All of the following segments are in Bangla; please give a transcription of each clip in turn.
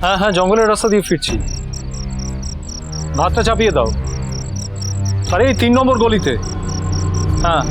হ্যাঁ হ্যাঁ জঙ্গলের রাস্তা দিয়ে ফিরছি। ভাতটা চাপিয়ে দাও। আরে, এই তিন নম্বর গলিতে। হ্যাঁ।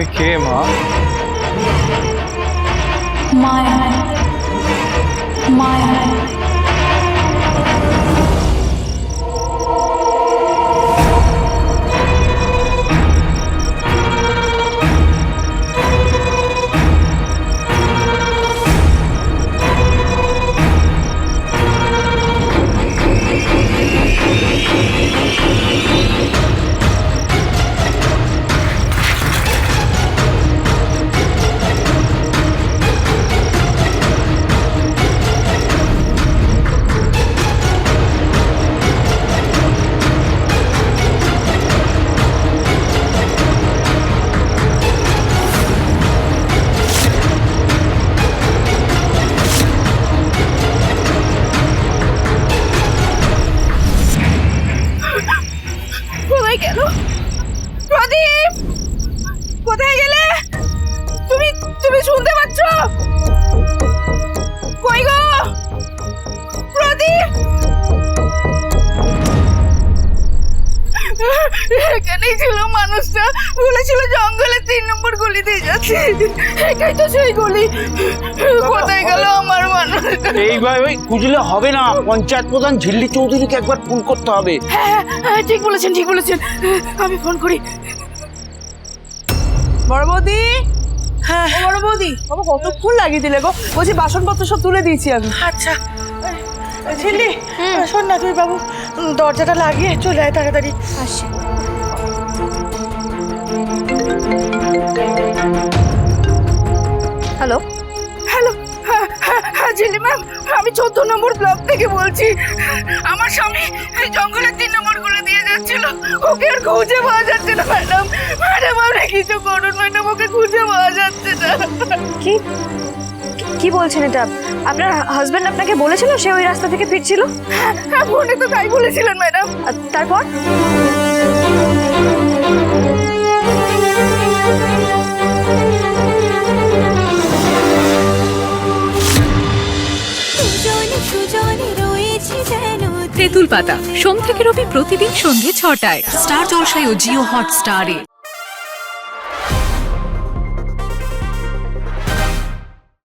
তুমি কে মা মায়া মায়া কোথায় গেলে? তুমি তুমি শুনতে পাচ্ছ? কই গো? প্রদীপ? এখানেই ছিল মানুষটা। বলেছিল জঙ্গলে তিন নম্বর গলি দিয়ে যাচ্ছে। এটাই তো সেই গলি। কোথায় গেল আমার মানুষটা এইভাবে খুঁজলে হবে না। পঞ্চায়েত প্রধান ঝিল্লি চৌধুরীকে একবার ফোন করতে হবে। হ্যাঁ হ্যাঁ ঠিক বলেছেন ঠিক বলেছেন। আমি ফোন করি। বড় বৌদি? হ্যাঁ। বড় বৌদি? বাবা কতক্ষণ লাগিয়ে দিলে গো? বলছি বাসনপত্র সব তুলে দিয়েছি আমি। আচ্ছা। ঝিল্লি শোন না তুই বাবু দরজাটা লাগিয়ে চলে আয় তাড়াতাড়ি। আসি হ্যালো? হ্যালো হ্যাঁ হ্যাঁ হ্যাঁ ঝিল্লি ম্যাম আমি চোদ্দ নম্বর ব্লক থেকে বলছি। আমার স্বামী এই জঙ্গলের তিন নম্বরগুলো দিয়ে যাচ্ছিল। ওকে আর খুঁজে পাওয়া যাচ্ছে না ম্যাডাম। ম্যাডাম কিছু করুন ম্যাডাম ওকে খুঁজে পাওয়া যাচ্ছে না। কি? কি বলছেন এটা? আপনার হাজবেন্ড আপনাকে বলেছিল সে ওই রাস্তা থেকে ফিরছিল? হ্যাঁ ফোনে তো তাই বলেছিলেন ম্যাডাম তারপর? তেঁতুল পাতা সোম থেকে রবি প্রতিদিন সন্ধ্যে ছটায়। স্টার জলসায় ও জিও হটস্টারে।